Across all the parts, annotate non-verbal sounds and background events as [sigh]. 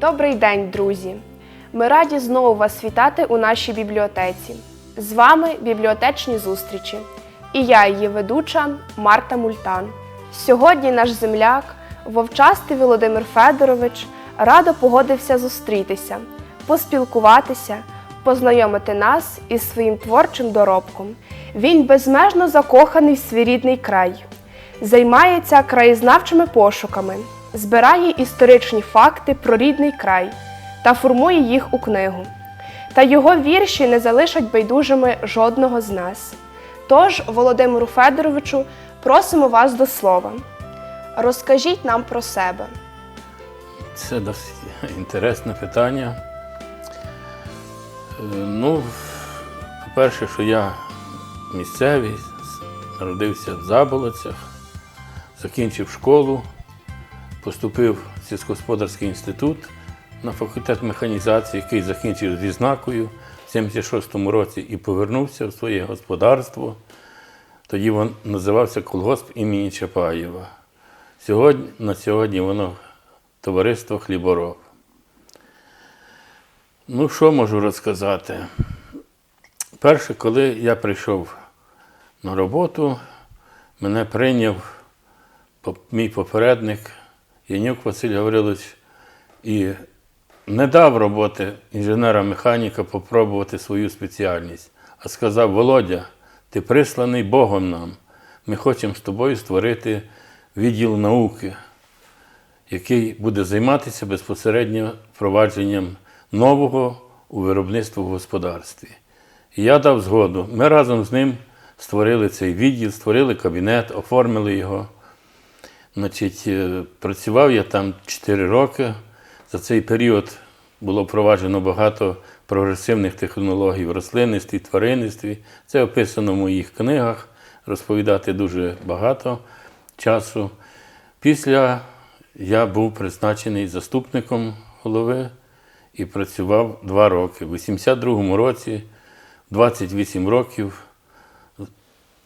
Добрий день, друзі! Ми раді знову вас вітати у нашій бібліотеці. З вами бібліотечні зустрічі. І я, її ведуча Марта Мультан. Сьогодні наш земляк, вовчастий Володимир Федорович, радо погодився зустрітися, поспілкуватися, познайомити нас із своїм творчим доробком. Він безмежно закоханий в свій рідний край, займається краєзнавчими пошуками, збирає історичні факти про рідний край та формує їх у книгу. Та його вірші не залишать байдужими жодного з нас. Тож, Володимиру Федоровичу, просимо вас до слова. Розкажіть нам про себе. Це досить інтересне питання. Е, Ну, по-перше, що я місцевий, народився в Заболоцях, закінчив школу, поступив в сільськогосподарський інститут на факультет механізації, який закінчив з відзнакою в 76-му році і повернувся в своє господарство. Тоді він називався колгосп імені Чапаєва. Сьогодні, на сьогодні воно товариство Хлібороб. Ну, що можу розказати? Перше, коли я прийшов на роботу, мене прийняв мій попередник Янюк Василь Гаврилович і не дав роботи інженера-механіка попробувати свою спеціальність, а сказав: Володя, ти присланий Богом нам. Ми хочемо з тобою створити відділ науки, який буде займатися безпосередньо впровадженням нового у виробництво в господарстві. І я дав згоду. Ми разом з ним створили цей відділ, створили кабінет, оформили його. Значить, е, працював я там 4 роки. За цей період було впроваджено багато прогресивних технологій в рослинництві, тваринництві. Це описано в моїх книгах, розповідати дуже багато часу. Після я був призначений заступником голови і працював два роки. У 82-му році, 28 років,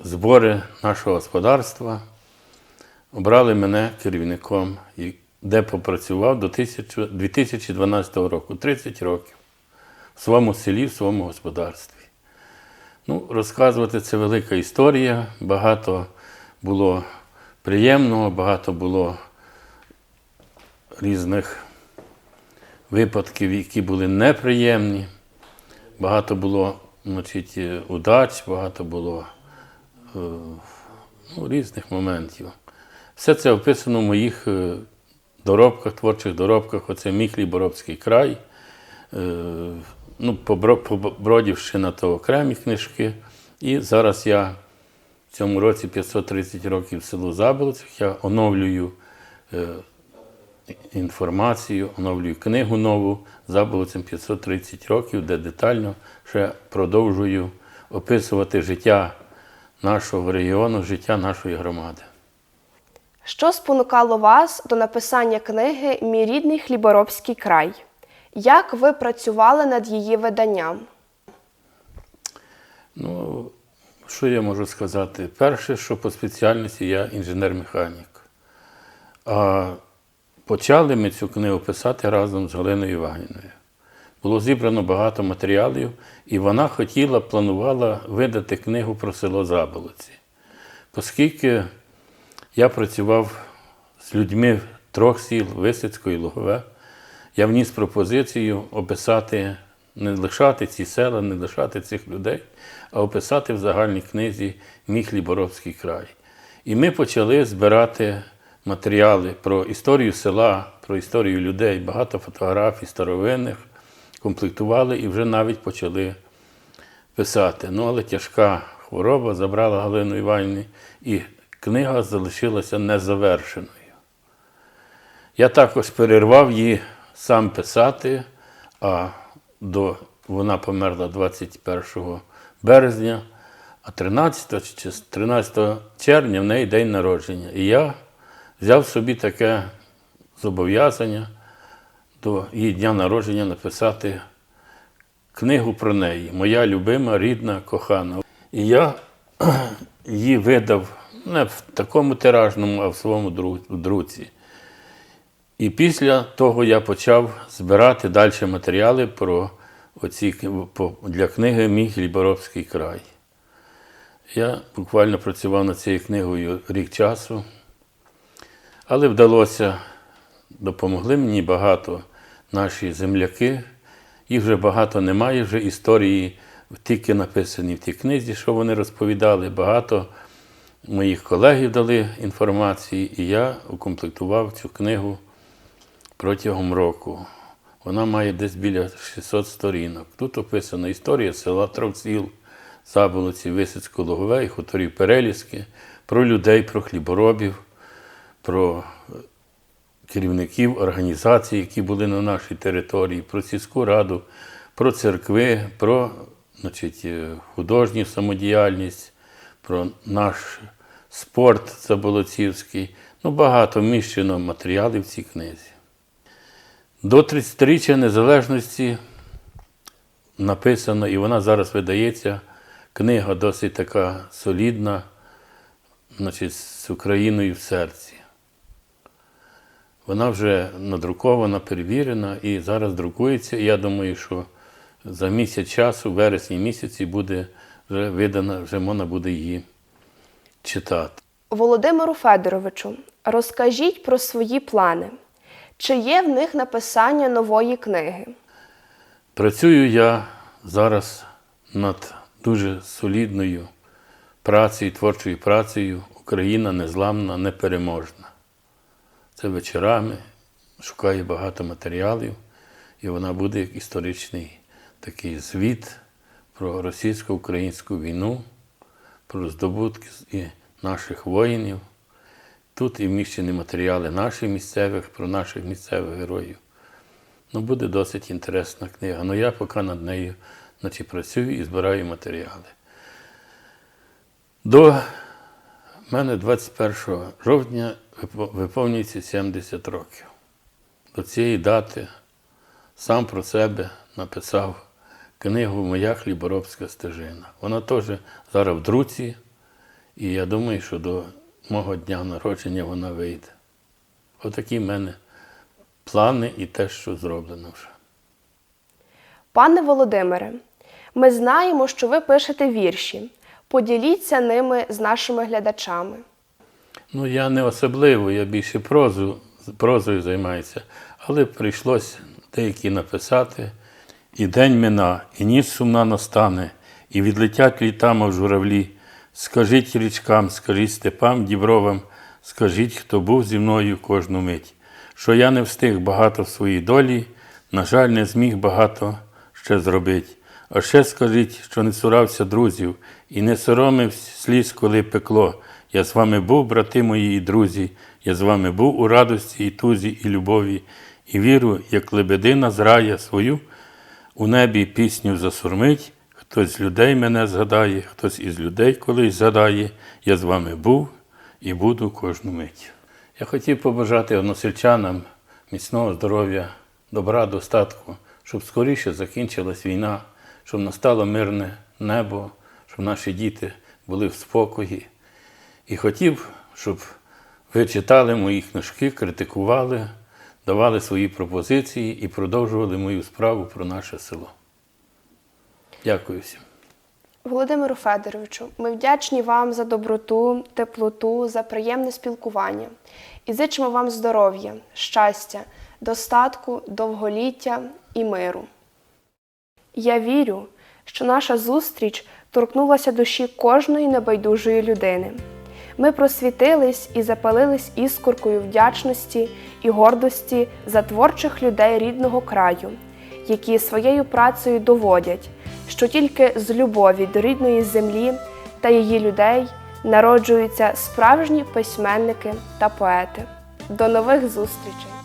збори нашого господарства обрали мене керівником, де попрацював до 2012 року, 30 років, в своєму селі, в своєму господарстві. Ну, розказувати це велика історія, багато було приємного, багато було різних випадків, які були неприємні. Багато було значить, е, удач, багато було е, ну, різних моментів. Все це описано в моїх е, доробках, творчих доробках. Оце мій Хліборобський край. Е, Ну, побро- побродівщина то окремі книжки. І зараз я в цьому році 530 років в селу Заболоцях. Я оновлюю е, інформацію, оновлюю книгу нову Заболоцям 530 років, де детально ще продовжую описувати життя нашого регіону, життя нашої громади. Що спонукало вас до написання книги Мій рідний хліборобський край? Як ви працювали над її виданням? Ну, що я можу сказати? Перше, що по спеціальності я інженер-механік. А почали ми цю книгу писати разом з Галиною Іванівною. Було зібрано багато матеріалів, і вона хотіла, планувала видати книгу про село Заболоці. Оскільки я працював з людьми трьох сіл Висицько і Лугове, я вніс пропозицію описати, не лишати ці села, не лишати цих людей, а описати в загальній книзі Мій Хліборобський край. І ми почали збирати матеріали про історію села, про історію людей, багато фотографій старовинних, комплектували і вже навіть почали писати. Ну, але тяжка хвороба забрала Галину Іванівну, і книга залишилася незавершеною. Я також перервав її сам писати, а до, вона померла 21 березня, а 13, чи 13 червня в неї день народження. І я взяв собі таке зобов'язання до її дня народження написати книгу про неї, моя любима, рідна, кохана. І я [clears throat] її видав не в такому тиражному, а в своєму дру- друці. І після того я почав збирати далі матеріали про оці, для книги Мій Хліборобський край. Я буквально працював над цією книгою рік часу, але вдалося, допомогли мені багато наші земляки. Їх вже багато немає, вже історії тільки написані в тій книзі, що вони розповідали. Багато моїх колегів дали інформації, і я укомплектував цю книгу протягом року. Вона має десь біля 600 сторінок. Тут описана історія села Травціл, Заболоці, Висоцько Логове і хуторів Переліски, про людей, про хліборобів, про е, керівників організацій, які були на нашій території, про сільську раду, про церкви, про значить, е, художню самодіяльність, про наш спорт Заболоцівський. Ну, багато вміщено матеріалів в цій книзі. До 30-річчя незалежності написано, і вона зараз видається. Книга досить така солідна, значить, з Україною в серці. Вона вже надрукована, перевірена і зараз друкується. Я думаю, що за місяць часу, в вересні місяці, буде вже видана, вже можна буде її читати. Володимиру Федоровичу, розкажіть про свої плани. Чи є в них написання нової книги? Працюю я зараз над дуже солідною працею, творчою працею Україна незламна, непереможна. Це вечорами шукаю багато матеріалів, і вона буде як історичний такий звіт про російсько-українську війну, про здобутки і наших воїнів. Тут і вміщені матеріали наших місцевих, про наших місцевих героїв. Ну, буде досить інтересна книга. Ну я поки над нею значить, працюю і збираю матеріали. До мене 21 жовтня виповнюється 70 років. До цієї дати сам про себе написав книгу Моя хліборобська стежина. Вона теж зараз в друці, і я думаю, що до мого дня народження вона вийде. Отакі в мене плани і те, що зроблено вже. Пане Володимире, ми знаємо, що ви пишете вірші. Поділіться ними з нашими глядачами. Ну, я не особливо, я більше прозу, прозою займаюся, але прийшлось деякі написати. І день мина, і ніч сумна настане, і відлетять літами в журавлі. Скажіть річкам, скажіть степам, дібровам, скажіть, хто був зі мною кожну мить, що я не встиг багато в своїй долі, на жаль, не зміг багато ще зробить. А ще скажіть, що не цурався друзів і не соромився сліз, коли пекло. Я з вами був, брати мої і друзі, я з вами був у радості і тузі, і любові, і віру, як лебедина зрає свою, у небі пісню засурмить, хтось з людей мене згадає, хтось із людей колись згадає, я з вами був і буду кожну мить. Я хотів побажати односельчанам міцного здоров'я, добра, достатку, щоб скоріше закінчилась війна, щоб настало мирне небо, щоб наші діти були в спокої. І хотів, щоб ви читали мої книжки, критикували, давали свої пропозиції і продовжували мою справу про наше село. Дякую всім. Володимиру Федоровичу, ми вдячні вам за доброту, теплоту, за приємне спілкування і зичимо вам здоров'я, щастя, достатку, довголіття і миру. Я вірю, що наша зустріч торкнулася душі кожної небайдужої людини. Ми просвітились і запалились іскоркою вдячності і гордості за творчих людей рідного краю, які своєю працею доводять, що тільки з любові до рідної землі та її людей народжуються справжні письменники та поети. До нових зустрічей!